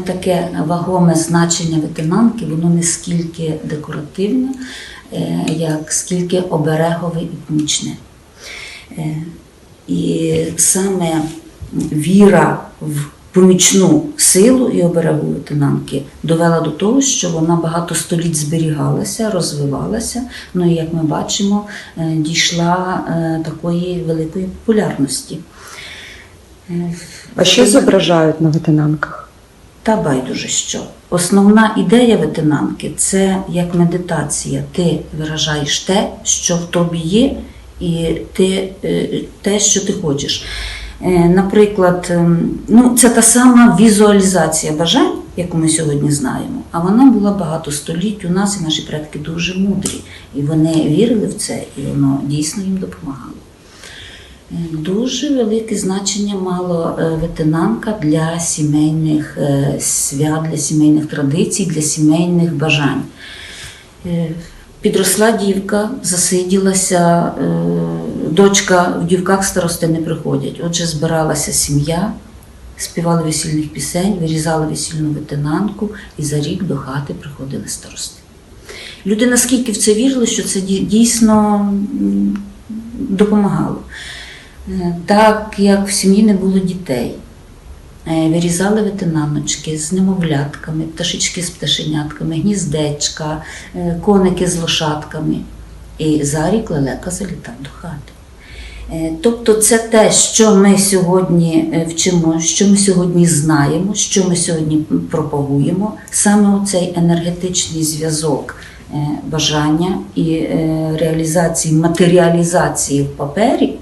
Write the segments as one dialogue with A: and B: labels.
A: Таке вагоме значення ветенанки, воно не скільки декоративне, е, як скільки оберегове і помічне. Е, І саме віра в помічну силу і оберегу ветенанки довела до того, що вона багато століть зберігалася, розвивалася. Ну і як ми бачимо, е, дійшла такої великої популярності.
B: А що зображають на ветенанках?
A: Та байдуже що. Основна ідея ветенанки це як медитація. Ти виражаєш те, що в тобі є, і ти, е, те, що ти хочеш. Е, Наприклад, ем, ну, це та сама візуалізація бажань, яку ми сьогодні знаємо, а вона була багато століть у нас, і наші предки дуже мудрі. І вони вірили в це, і воно дійсно їм допомагало. Дуже велике значення мало е, ветенанка для сімейних е, свят, для сімейних традицій, для сімейних бажань. Е, Підросла дівка, засиділася, дочка в дівках старости не приходять. Отже, збиралася сім'я, співали весільних пісень, вирізали весільну ветенанку, і за рік до хати приходили старости. Люди наскільки в це вірили, що це дійсно допомагало. Е, Так як в сім'ї не було дітей, е, вирізали ветенаночки з немовлятками, пташечки з пташенятками, гніздечка, е, коники з лошадками. І за рік лелека залітав до хати. Тобто це те, що ми сьогодні вчимо, що ми сьогодні знаємо, що ми сьогодні пропагуємо, саме цей енергетичний зв'язок бажання і реалізації, матеріалізації в папері,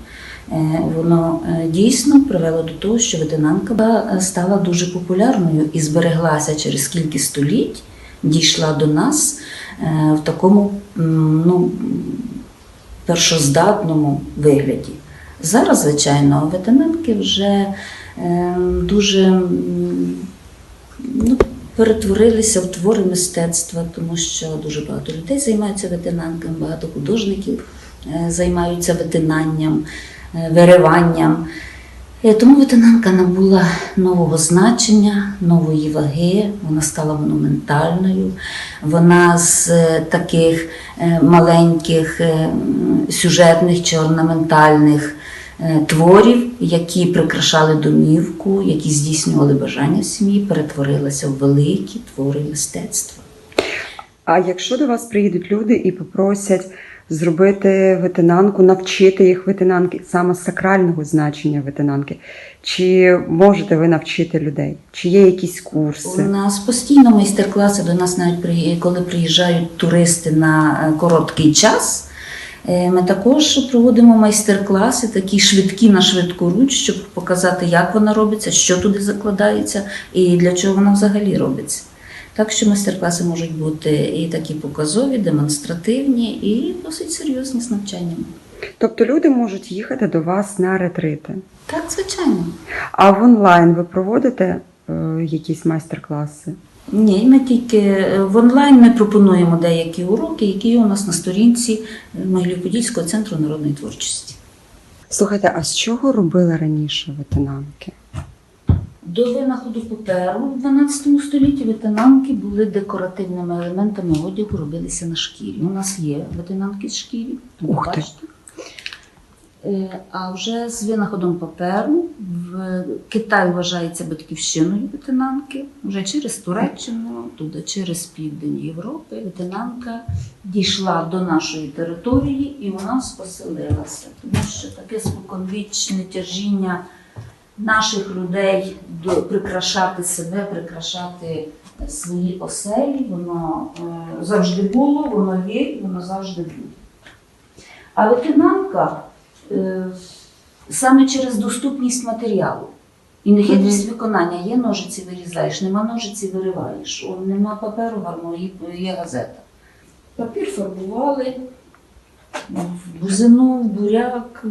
A: воно е, дійсно привело до того, що ветенанка е, стала дуже популярною і збереглася через кілька століть, дійшла до нас е, в такому ну, першоздатному вигляді. Зараз, звичайно, ветенанки вже е, дуже ну, перетворилися в твори мистецтва, тому що дуже багато людей займаються ветенанками, багато художників е, займаються ветенанням, е, вириванням. Е, Тому ветенанка набула нового значення, нової ваги, вона стала монументальною. Вона з е, таких е, маленьких е, сюжетних чи орнаментальних е, творів, які прикрашали домівку, які здійснювали бажання сім'ї, перетворилася в великі твори мистецтва.
B: А якщо до вас приїдуть люди і попросять зробити ветенанку, навчити їх ветенанки, саме сакрального значення ветенанки, чи можете ви навчити людей? Чи є якісь курси?
A: У нас постійно майстер-класи до нас навіть коли приїжджають туристи на е, короткий час. е, Ми також проводимо майстер-класи, такі швидкі на швидку руч, щоб показати, як вона робиться, що туди закладається і для чого вона взагалі робиться. Так що майстер-класи можуть бути і такі показові, демонстративні, і досить серйозні з навчанням.
B: Тобто люди можуть їхати до вас на ретрити.
A: Так, звичайно.
B: А в онлайн ви проводите е, якісь майстер-класи?
A: Ні, ми тільки е, в онлайн ми пропонуємо деякі уроки, які є у нас на сторінці Могилів-Подільського центру народної творчості.
B: Слухайте, а з чого робили раніше ветенанки?
A: До винаходу паперу в 12 столітті ветенанки були декоративними елементами одягу, робилися на шкірі. У нас є ветенанки з шкірі,
B: Ух ти.
A: бачите. Е, А вже з винаходом паперу в Китай вважається батьківщиною ветенанки. Вже через Туреччину, туди через південь Європи ветенанка дійшла до нашої території і у нас поселилася. Тому що таке споконвічне тяжіння наших людей до прикрашати себе, прикрашати свої оселі, воно е, завжди було, воно є, воно завжди буде. А ветенанка е, саме через доступність матеріалу і нехитрість виконання. Є ножиці вирізаєш, нема ножиці вириваєш, нема паперу гарного, є, є газета. Папір фарбували, в бузину, в буряк,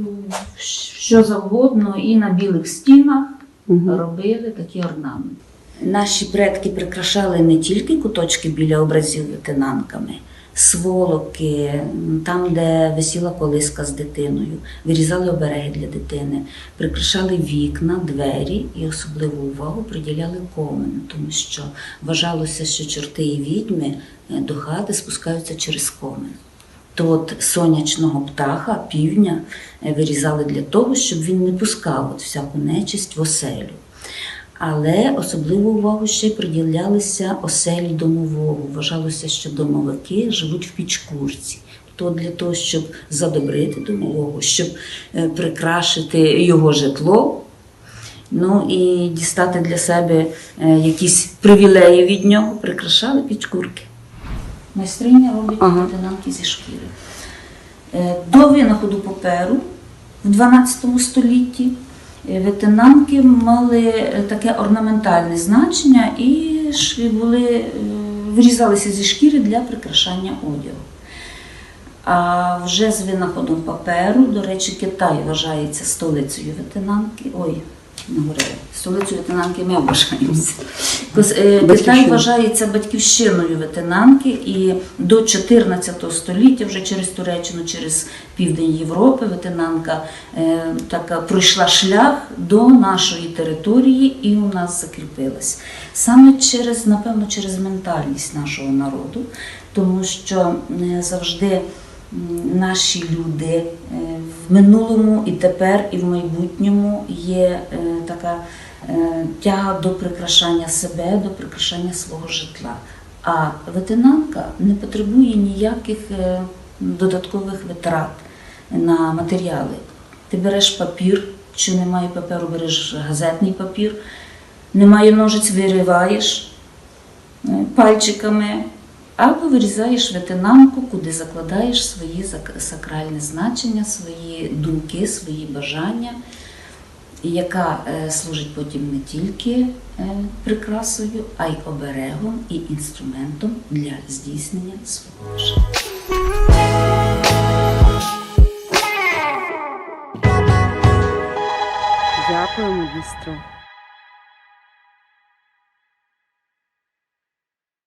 A: що завгодно, і на білих стінах
B: Угу.
A: робили такі орнаменти. Наші предки прикрашали не тільки куточки біля образів ветенанками, сволоки, там, де висіла колиска з дитиною, вирізали обереги для дитини, прикрашали вікна, двері і особливу увагу приділяли комену, тому що вважалося, що чорти і відьми е, до хати спускаються через комен. То от сонячного птаха, півня е, вирізали для того, щоб він не пускав от всяку нечисть в оселю. Але особливу увагу ще й приділялися оселі домового. Вважалося, що домовики живуть в пічкурці. То для того, щоб задобрити домового, щоб е, прикрашити його житло, ну і дістати для себе е, якісь привілеї від нього, прикрашали пічкурки. Майстриня робить
B: Ага.
A: ветенанки зі шкіри. Е, До винаходу паперу в 12 столітті е, мали е, таке орнаментальне значення і були, вирізалися зі шкіри для прикрашання одягу. А вже з винаходом паперу, до речі, Китай вважається столицею ветенанки. Ой, не говорила. Столицею ветенанки ми вважаємося. Е, Китай вважається батьківщиною ветенанки, і до 14 століття, вже через Туреччину, через південь Європи, ветенанка е, така пройшла шлях до нашої території і у нас закріпилась. Саме через, напевно, через ментальність нашого народу, тому що е, завжди наші люди е, минулому і тепер, і в майбутньому є е, така е, тяга до прикрашання себе, до прикрашання свого житла. А ветенанка не потребує ніяких е, додаткових витрат на матеріали. Ти береш папір, якщо немає паперу, береш газетний папір, немає ножиць, вириваєш пальчиками, або вирізаєш ветенанку, куди закладаєш свої сакральні значення, свої думки, свої бажання, яка е, служить потім не тільки е, прикрасою, а й оберегом і інструментом для здійснення свого бажання.
B: Дякую, дійсно.